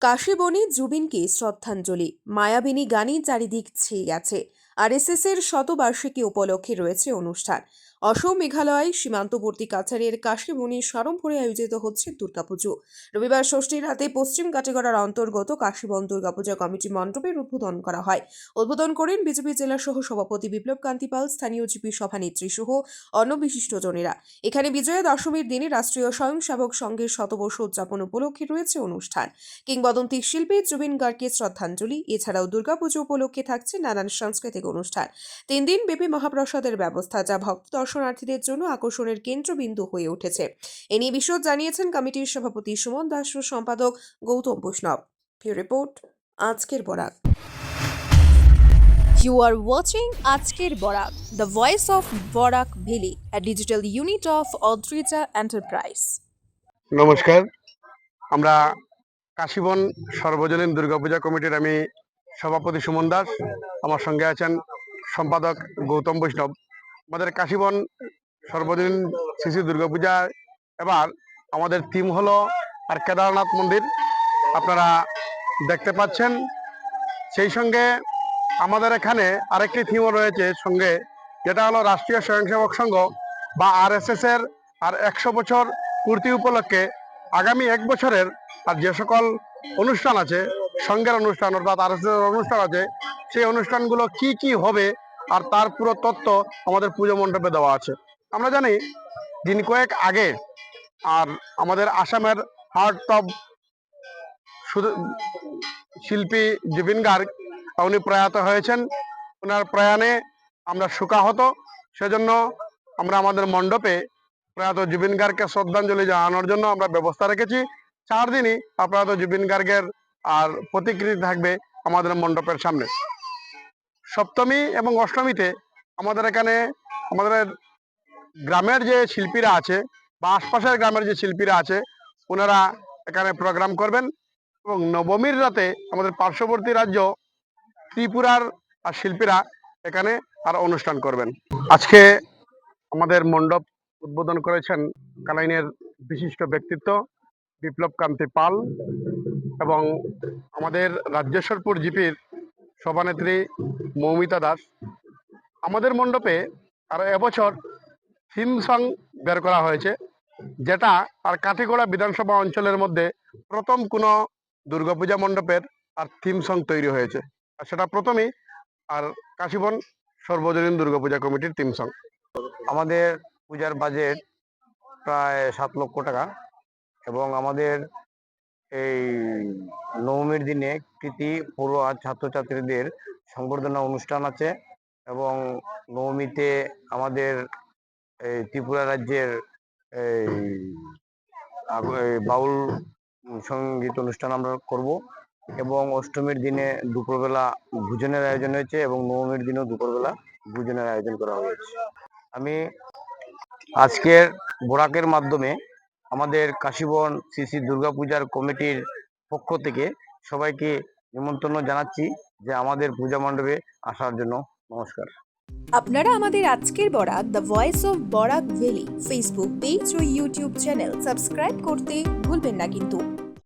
কাশীবনে জুবিনকে শ্রদ্ধাঞ্জলি। মায়াবিনী গানই চারিদিক ছেয়ে গেছে। আরএসএস এর শতবার্ষিকী উপলক্ষে রয়েছে অনুষ্ঠান। অসম মেঘালয় সীমান্তবর্তী কাছাড়ের কাশীবনে সাড়ম্বরে আয়োজিত হচ্ছে দুর্গাপুজো। রবিবার ষষ্ঠীর রাতে পশ্চিম কাটিগড়ার অন্তর্গত কাশীবন দুর্গাপূজা কমিটি মণ্ডপের উদ্বোধন করা হয়। উদ্বোধন করেন বিজেপি জেলা সহ সভাপতি বিপ্লব কান্তি পাল, স্থানীয় জিপি সভানেত্রী সহ অন্য বিশিষ্টজনেরা এখানে বিজয়া দশমীর দিনে রাষ্ট্রীয় স্বয়ংসেবক সংঘের শতবর্ষ উদযাপন উপলক্ষে রয়েছে অনুষ্ঠান। কিংবদন্তি শিল্পী জুবিন গার্গকে শ্রদ্ধাঞ্জলি। এছাড়াও দুর্গাপুজো উপলক্ষে থাকছে নানান সাংস্কৃতিক অনুষ্ঠান। তিন দিন ব্যাপী মহাপ্রসাদের ব্যবস্থা যা ভক্ত দর্শনার্থীদের জন্য আকর্ষণের কেন্দ্রবিন্দু হয়ে উঠেছে। এ নিয়ে বিশদ জানিয়েছেন কমিটির সভাপতি সুমন দাস ও সম্পাদক গৌতম বৈষ্ণব। রিপোর্ট আজকের Barak You are watching Ajker Borak, the voice of Borak Valley, a digital unit of Odrija Enterprise. নমস্কার আমরা কাশীবন সর্বজনীন দুর্গাপূজা কমিটির আমি সভাপতি সুমন দাস, আমার সঙ্গে আছেন সম্পাদক গৌতম বৈষ্ণব। আমাদের কাশীবন সর্বজনীন শিশু দুর্গাপূজা। এবার আমাদের থিম হলো আর কেদারনাথ মন্দির। আপনারা দেখতে পাচ্ছেন। সেই সঙ্গে আমাদের এখানে আরেকটি থিমও রয়েছে সঙ্গে, যেটা হলো রাষ্ট্রীয় স্বয়ংসেবক সংঘ বা আরএসএস এর আর একশো বছর পূর্তি উপলক্ষে আগামী এক বছরের আর যে সকল অনুষ্ঠান আছে সংঘের অনুষ্ঠান, অর্থাৎ আর অনুষ্ঠান আছে। সেই অনুষ্ঠানগুলো কি কি হবে আর তার পুরো তত্ত্ব আমাদের পুজো মণ্ডপে দেওয়া আছে। আমরা জানি, দিন কয়েক আগে আর আমাদের আসামের হার্ট শুধু শিল্পী জুবিন গার্গ, উনি প্রয়াত হয়েছেন। ওনার প্রয়াণে আমরা শোকাহত। সেজন্য আমরা আমাদের মণ্ডপে প্রয়াত জুবিন গার্গকে শ্রদ্ধাঞ্জলি জানানোর জন্য আমরা ব্যবস্থা রেখেছি। চার দিনই প্রয়াত জুবিন গার্গের আর প্রতিকৃতি থাকবে আমাদের মণ্ডপের সামনে। সপ্তমী এবং অষ্টমীতে আমাদের এখানে আমাদের গ্রামের যে শিল্পীরা আছে বা আশপাশের গ্রামের যে শিল্পীরা আছে, ওনারা এখানে প্রোগ্রাম করবেন এবং নবমীর রাতে আমাদের পার্শ্ববর্তী রাজ্য ত্রিপুরার আর শিল্পীরা এখানে আর অনুষ্ঠান করবেন। আজকে আমাদের মণ্ডপ উদ্বোধন করেছেন কালাইনের বিশিষ্ট ব্যক্তিত্ব বিপ্লব কান্তি পাল। এবং আমাদের রাজ্যেশ্বরপুর জিপির সভানেত্রী মৌমিতা দাস। আমাদের মণ্ডপে আর এবছর থিম সং বের করা হয়েছে, যেটা আর কাঠিগোড়া বিধানসভা অঞ্চলের মধ্যে প্রথম কোনো দুর্গাপূজা মণ্ডপের আর থিম সং তৈরি হয়েছে। আর সেটা প্রথমেই আর কাশীবন সর্বজনীন দুর্গাপূজা কমিটির থিম সং। আমাদের পূজার বাজেট প্রায় সাত লক্ষ টাকা এবং আমাদের এই নবমীর দিনে কৃতি পড়ুয়া ছাত্রছাত্রীদের সংবর্ধনা অনুষ্ঠান আছে এবং নবমীতে আমাদের এই ত্রিপুরা রাজ্যের এই বাউল সংগীত অনুষ্ঠান আমরা করব এবং অষ্টমীর দিনে দুপুরবেলা ভোজনের আয়োজন হয়েছে এবং নবমীর দিনেও দুপুরবেলা ভোজনের আয়োজন করা হয়েছে। আমি আজকের বোরাকের মাধ্যমে আমাদের কাশীবন শ্রী শ্রী দুর্গাপূজার কমিটির পক্ষ থেকে সবাইকে নিমন্ত্রণ জানাচ্ছি যে আমাদের পূজা মণ্ডপে আসার জন্য নমস্কার। আপনারা আমাদের আজকের Barak the voice of Barak valley Facebook page O YouTube channel subscribe করতে ভুলবেন না কিন্তু।